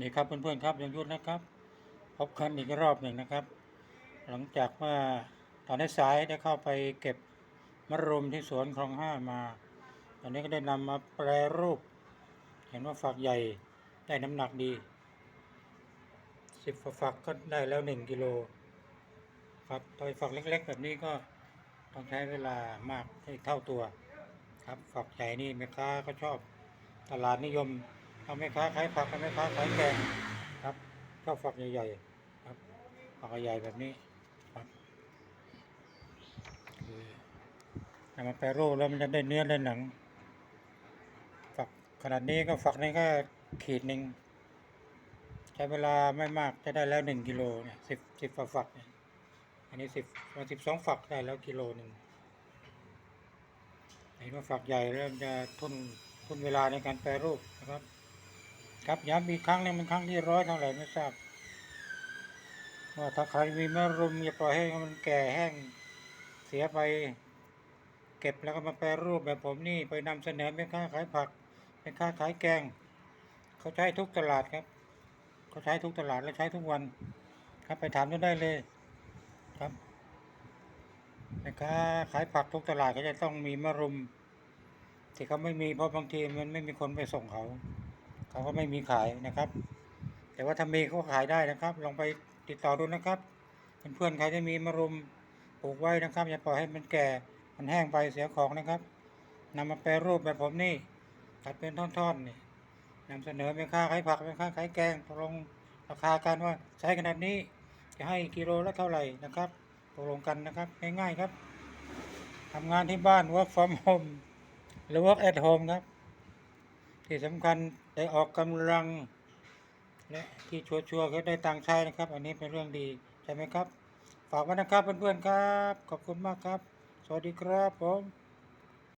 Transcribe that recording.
นี่ครับเพื่อนๆครับยังยุทธนะครับพบกันอีกรอบหนึ่งนะครับ หลังจากว่าตอนในสายได้เข้าไปเก็บมะรุมที่สวนคลองห้ามา ตอนนี้ก็ได้นำมาแปรรูป เห็นว่าฝักใหญ่ได้น้ำหนักดีสิบฝักก็ได้แล้วหนึ่งกิโลครับโดยฝักเล็ก ๆ แบบนี้ก็ต้องใช้เวลามากให้เท่าตัว ครับฝักใหญ่นี่แม่ค้าก็ชอบตลาดนิยม ทำแม่ค้าขายผักทำแม่ค้าขายแกงครับชอบฝักใหญ่ๆครับฝักใหญ่แบบนี้ครับนำมาแปรรูปแล้วมันจะได้เนื้อได้หนังฝักขนาดนี้ก็ฝักนี้ก็ขีดหนึ่งใช้เวลาไม่มากจะได้แล้วหนึ่งกิโลเนี่ยสิบสิบฝักเนี่ยอันนี้สิบวันสิบสองฝักได้แล้วกิโลหนึ่งเห็นว่าฝักใหญ่เริ่มจะทุนทุนเวลาในการแปรรูปนะครับ ครับย้ำอีกครั้งหนึงมันครั้งที่ร้อยเท่าไหร่ไม่ทราบว่าถ้าใครมีมะรุมอย่าปล่อยให้มันแก่แห้งเสียไป เก็บแล้วก็มาแปรรูปแบบผมนี่ไปนำเสนอแม่ค้าขายผักแม่ค้าขายแกง เขาใช้ทุกตลาดครับ เขาใช้ทุกตลาดและใช้ทุกวัน ครับไปถามกันได้เลยครับแม่ค้าขายผักทุกตลาดก็จะต้องมีมะรุมที่เขาไม่มีเพราะบางทีมันไม่มีคนไปส่งเขา เขาก็ไม่มีขายนะครับ แต่ว่าถ้าเมเขาขายได้นะครับ ลองไปติดต่อดูนะครับเพื่อนๆใครที่มีมะรุมปลูกไว้นะครับ อย่าปล่อยให้มันแก่มันแห้งไปเสียของนะครับนำมาแปรรูปแบบผมนี่ตัดเป็นท่อนๆนี่นำเสนอแม่ค้าขายผักแม่ค้าขายแกงตกลงราคากันว่าใช้ขนาดนี้จะให้กิโลละเท่าไหร่นะครับตกลงกันนะครับง่ายๆครับทำงานที่บ้าน work from home หรือ work at home ครับ ที่สำคัญได้ออกกำลัง และที่ชัวร์ๆก็ได้ตังค์ใช้นะครับ อันนี้เป็นเรื่องดีใช่ไหมครับ ฝากไว้นะครับเพื่อนๆครับ ขอบคุณมากครับ สวัสดีครับผม